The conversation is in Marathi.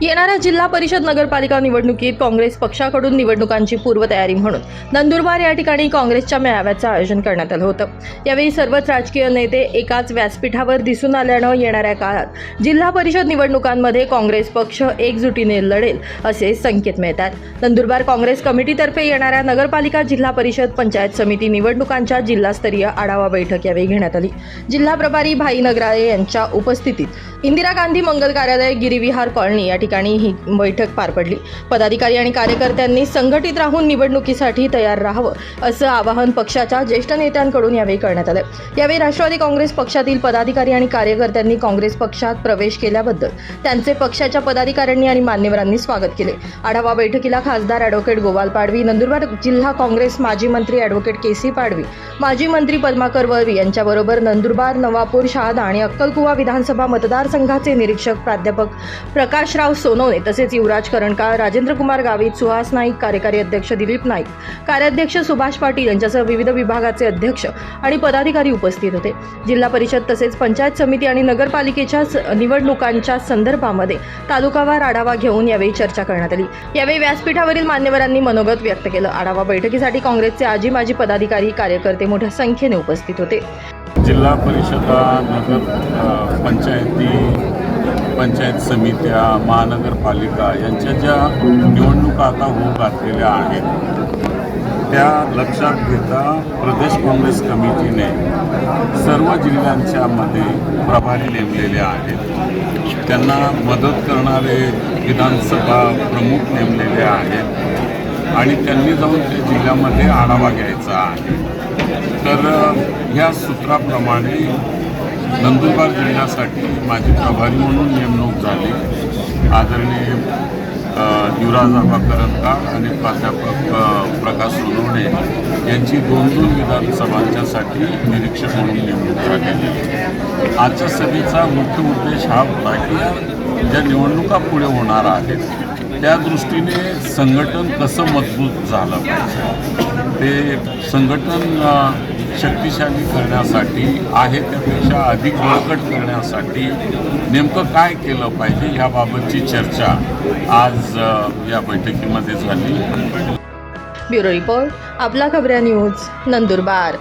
येणाऱ्या जिल्हा परिषद नगरपालिका निवडणुकीत काँग्रेस पक्षाकडून निवडणुकांची पूर्वतयारी म्हणून नंदुरबार या ठिकाणी काँग्रेसच्या मेळाव्याचं आयोजन करण्यात आलं होतं. यावेळी सर्वच राजकीय नेते एकाच व्यासपीठावर दिसून आल्यानं येणाऱ्या काळात जिल्हा परिषद निवडणुकांमध्ये काँग्रेस पक्ष एकजुटीने लढेल असे संकेत मिळतात. नंदुरबार काँग्रेस कमिटीतर्फे येणाऱ्या नगरपालिका जिल्हा परिषद पंचायत समिती निवडणुकांच्या जिल्हास्तरीय आढावा बैठक यावेळी घेण्यात आली. जिल्हा प्रभारी भाई नगराळे यांच्या उपस्थितीत इंदिरा गांधी मंगल कार्यालय गिरिविहार कॉलनी या ठिकाणी ही बैठक पार पडली. पदाधिकारी आणि कार्यकर्त्यांनी संघटित राहून निवडणुकीसाठी तयार राहावं असं आवाहन पक्षाच्या ज्येष्ठ नेत्यांकडून यावेळी करण्यात आलं. यावेळी राष्ट्रवादी काँग्रेस पक्षातील पदाधिकारी आणि कार्यकर्त्यांनी काँग्रेस पक्षात प्रवेश केल्याबद्दल त्यांचे पक्षाच्या पदाधिकाऱ्यांनी आणि मान्यवरांनी स्वागत केले. आढावा बैठकीला खासदार ॲडव्होकेट गोपाल पाडवी नंदुरबार जिल्हा काँग्रेस माजी मंत्री ॲडव्होकेट के सी पाडवी माजी मंत्री पद्माकर वळवी यांच्याबरोबर नंदुरबार नवापूर शहादा आणि अक्कलकुवा विधानसभा मतदारसंघाचे निरीक्षक प्राध्यापक प्रकाशराव सोनवणे तसेच युवराज करणकाळ राजेंद्र कुमार गावित सुहास नाईक कार्यकारी अध्यक्ष दिलीप नाईक कार्याध्यक्ष सुभाष पाटील यांच्यासह विविध विभागाचे अध्यक्ष आणि पदाधिकारी उपस्थित होते. जिल्हा परिषद तसेच पंचायत समिती आणि नगरपालिकेच्या निवडणुकांच्या संदर्भामध्ये तालुकावार आढावा घेऊन यावेळी चर्चा करण्यात आली. यावेळी व्यासपीठावरील मान्यवरांनी मनोगत व्यक्त केलं. आढावा बैठकीसाठी काँग्रेसचे आजी माजी पदाधिकारी कार्यकर्ते मोठ्या संख्येने उपस्थित होते. जिल्हा परिषदा नगर पंचायती पंचायत समित्या महानगरपालिका यांच्या ज्या निवडणुका आता होऊ घातलेल्या आहेत त्या लक्षात घेता प्रदेश काँग्रेस कमिटीने सर्व जिल्ह्यांच्या मध्ये प्रभारी नेमलेले आहेत. त्यांना मदत करणारे विधानसभा प्रमुख नेमलेले आहेत आणि त्यांनी जाऊन त्या जिल्ह्यामध्ये आढावा घ्यायचा आहे. तर ह्या सूत्राप्रमाणे नंदुरबार जिल्ह्यासाठी माझी प्रभारी म्हणून नेमणूक झाली. आदरणीय युवराज आबा करंजकर आणि प्राध्यापक प्रकाश सोनवणे यांची दोन दोन विधानसभांच्यासाठी निरीक्षक म्हणून नेमणूक झालेली आजच्या सभेचा मुख्य उद्देश हा होता की ज्या निवडणुका पुढे होणार आहेत त्या दृष्टीने संघटन कसं मजबूत झालं पाहिजे? ते संघटन शक्तिशाली करण्यासाठी आहे त्यापेक्षा अधिक बळकट करण्यासाठी नेमकं काय केलं पाहिजे याबाबतची चर्चा आज या बैठकीमध्ये झाली. ब्युरो रिपोर्ट आपला खबऱ्या न्यूज नंदुरबार.